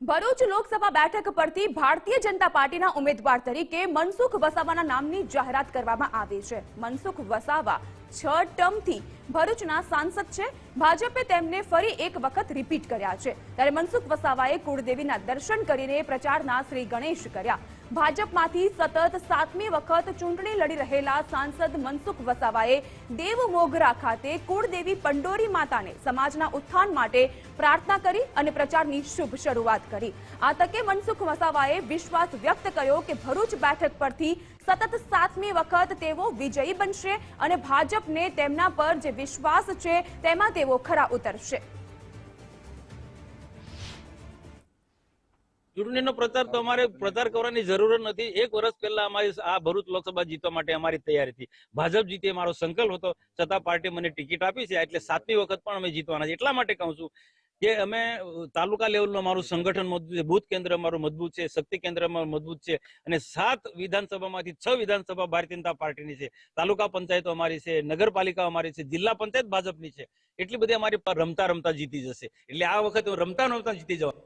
ભરૂચ લોકસભા બેઠક પરથી ભારતીય જનતા પાર્ટીના ઉમેદવાર તરીકે મનસુખ વસાવાના નામની જાહેરાત કરવામાં આવી છે. મનસુખ વસાવા છ ટર્મથી ભરૂચના સાંસદ છે. ભાજપે તેમને ફરી એક વખત રિપીટ કર્યા છે. ત્યારે મનસુખ વસાવાએ કુળદેવીના દર્શન કરીને પ્રચારના શ્રી ગણેશ કર્યા. ભાજપમાંથી સતત સાતમી વખત ચૂંટણી લડી રહેલા સાંસદ મનસુખ વસાવાએ દેવ ખાતે કુળદેવી પંડોરી માતાને સમાજના ઉત્થાન માટે પ્રાર્થના કરી અને પ્રચારની શુભ શરૂઆત કરી. આ તકે મનસુખ વસાવાએ વિશ્વાસ વ્યક્ત કર્યો કે ભરૂચ બેઠક પરથી સતત સાતમી વખત તેઓ વિજયી બનશે અને ભાજપને તેમના પર જે વિશ્વાસ છે, તેમાં તેઓ ખરા ઉતરશે. ચૂંટણીનો પ્રચાર તો અમારે પ્રચાર કરવાની જરૂર નથી. એક વર્ષ પહેલા અમારી આ ભરૂચ લોકસભા જીતવા માટે અમારી તૈયારી હતી. ભાજપ જીતે મારો સંકલ્પ હતો. છતાં પાર્ટી મને ટિકિટ આપી છે. એટલે સાતમી વખત પણ અમે જીતવાના છે એટલા માટે કહું છું કે અમે તાલુકા લેવલનું અમારું સંગઠન મજબૂત છે, બુથ કેન્દ્ર અમારું મજબૂત છે, શક્તિ કેન્દ્ર અમારું મજબૂત છે અને સાત વિધાનસભામાંથી છ વિધાનસભા ભારતીય જનતા પાર્ટીની છે. તાલુકા પંચાયતો અમારી છે, નગરપાલિકા અમારી છે, જિલ્લા પંચાયત ભાજપની છે. એટલી બધી અમારી રમતા રમતા જીતી જશે. એટલે આ વખતે રમતા રમતા જીતી જવા